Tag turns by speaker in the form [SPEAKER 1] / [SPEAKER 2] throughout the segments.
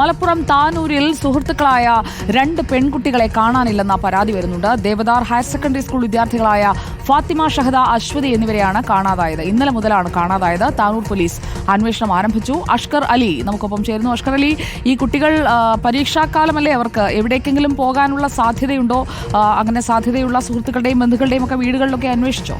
[SPEAKER 1] മലപ്പുറം താനൂരിൽ സുഹൃത്തുക്കളായ രണ്ട് പെൺകുട്ടികളെ കാണാനില്ലെന്ന പരാതി വരുന്നുണ്ട്. ദേവദാർ ഹയർ സെക്കൻഡറി സ്കൂൾ വിദ്യാർത്ഥികളായ ഫാത്തിമ ഷഹദ അശ്വതി എന്നിവരെയാണ് കാണാതായത്. ഇന്നലെ മുതലാണ് കാണാതായത്. താനൂർ പോലീസ് അന്വേഷണം ആരംഭിച്ചു. അഷ്കർ അലി നമുക്കൊപ്പം ചേരുന്നു. അഷ്കർ അലി ഈ കുട്ടികൾ പരീക്ഷാക്കാലമല്ലേ അവർക്ക്? എവിടേക്കെങ്കിലും പോകാനുള്ള സാധ്യതയുണ്ടോ? അങ്ങനെ സാധ്യതയുള്ള സുഹൃത്തുക്കളുടെയും ബന്ധുക്കളുടെയും ഒക്കെ വീടുകളിലൊക്കെ അന്വേഷിച്ചോ?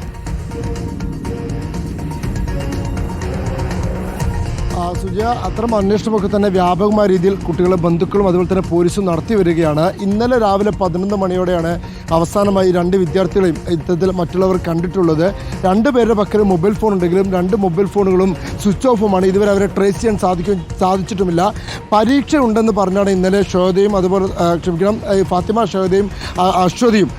[SPEAKER 2] സുജയ അത്തരം അന്വേഷണമൊക്കെ തന്നെ വ്യാപകമായ രീതിയിൽ കുട്ടികളെ ബന്ധുക്കളും അതുപോലെ തന്നെ പോലീസും നടത്തി വരികയാണ്. ഇന്നലെ രാവിലെ പതിനൊന്ന് മണിയോടെയാണ് അവസാനമായി രണ്ട് വിദ്യാർത്ഥികളെയും ഇത്തരത്തിൽ മറ്റുള്ളവർ കണ്ടിട്ടുള്ളത്. രണ്ട് പേരുടെ പക്കൽ മൊബൈൽ ഫോൺ ഉണ്ടെങ്കിലും രണ്ട് മൊബൈൽ ഫോണുകളും സ്വിച്ച് ഓഫുമാണ്. ഇതുവരെ അവരെ ട്രേസ് ചെയ്യാൻ സാധിക്കും സാധിച്ചിട്ടുമില്ല. പരീക്ഷ ഉണ്ടെന്ന് പറഞ്ഞാണ് ഇന്നലെ ഷോദയും അതുപോലെ ക്ഷമിക്കണം ഫാത്തിമ ഷോദയും അശ്വതിയും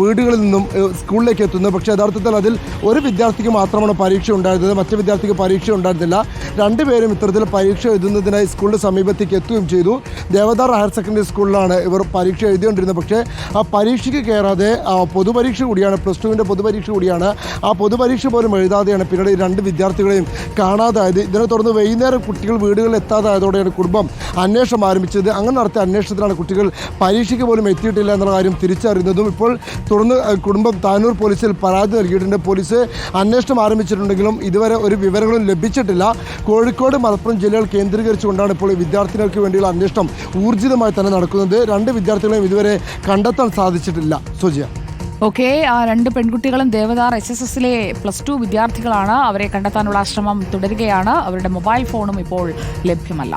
[SPEAKER 2] വീടുകളിൽ നിന്നും സ്കൂളിലേക്ക് എത്തുന്നത്. പക്ഷേ യഥാർത്ഥത്തിൽ അതിൽ ഒരു വിദ്യാർത്ഥിക്ക് മാത്രമാണ് പരീക്ഷ ഉണ്ടായിരുന്നത് മറ്റു വിദ്യാർത്ഥിക്ക് പരീക്ഷ ഉണ്ടായിരുന്നില്ല രണ്ടുപേരും ഇത്തരത്തിൽ പരീക്ഷ എഴുതുന്നതിനായി സ്കൂളിന്റെ സമീപത്തേക്ക് എത്തുകയും ചെയ്തു. ദേവദാർ ഹയർ സെക്കൻഡറി സ്കൂളിലാണ് ഇവർ പരീക്ഷ എഴുതിക്കൊണ്ടിരുന്നത്. പക്ഷേ ആ പരീക്ഷയ്ക്ക് കയറാതെ പൊതുപരീക്ഷ കൂടിയാണ് പ്ലസ് ടുവിന്റെ പൊതുപരീക്ഷ കൂടിയാണ് ആ പൊതുപരീക്ഷ പോലും എഴുതാതെയാണ് പിന്നീട് ഈ രണ്ട് വിദ്യാർത്ഥികളെയും കാണാതായത്. ഇതിനെ തുടർന്ന് വൈകുന്നേരം കുട്ടികൾ വീടുകളിൽ എത്താതായതോടെയാണ് കുടുംബം അന്വേഷണം ആരംഭിച്ചത്. അങ്ങനെ നടത്തിയ അന്വേഷണത്തിലാണ് കുട്ടികൾ പരീക്ഷയ്ക്ക് പോലും എത്തിയിട്ടില്ല എന്നുള്ള കാര്യം തിരിച്ചറിയുന്നതും ഇപ്പോൾ തുടർന്ന് കുടുംബം താനൂർ പോലീസിൽ പരാതി നൽകിയിട്ടുണ്ട്. പോലീസ് അന്വേഷണം ആരംഭിച്ചിട്ടുണ്ടെങ്കിലും ഇതുവരെ ഒരു വിവരങ്ങളും ലഭിച്ചിട്ടില്ല. കോഴിക്കോട് മലപ്പുറം ജില്ലകൾ കേന്ദ്രീകരിച്ചുകൊണ്ടാണ് ഇപ്പോൾ വിദ്യാർത്ഥികൾക്ക് വേണ്ടിയുള്ള അന്വേഷണം ഊർജിതമായി തന്നെ നടക്കുന്നത്. രണ്ട് വിദ്യാർത്ഥികളെയും ഇതുവരെ കണ്ടെത്താൻ സാധിച്ചിട്ടില്ല. സുജിയ.
[SPEAKER 1] ഓക്കെ ആ രണ്ട് പെൺകുട്ടികളും ദേവദാർ എസ് എസ് എസിലെ പ്ലസ് ടു വിദ്യാർത്ഥികളാണ്. അവരെ കണ്ടെത്താനുള്ള ശ്രമം തുടരുകയാണ്. അവരുടെ മൊബൈൽ ഫോണും ഇപ്പോൾ ലഭ്യമല്ല.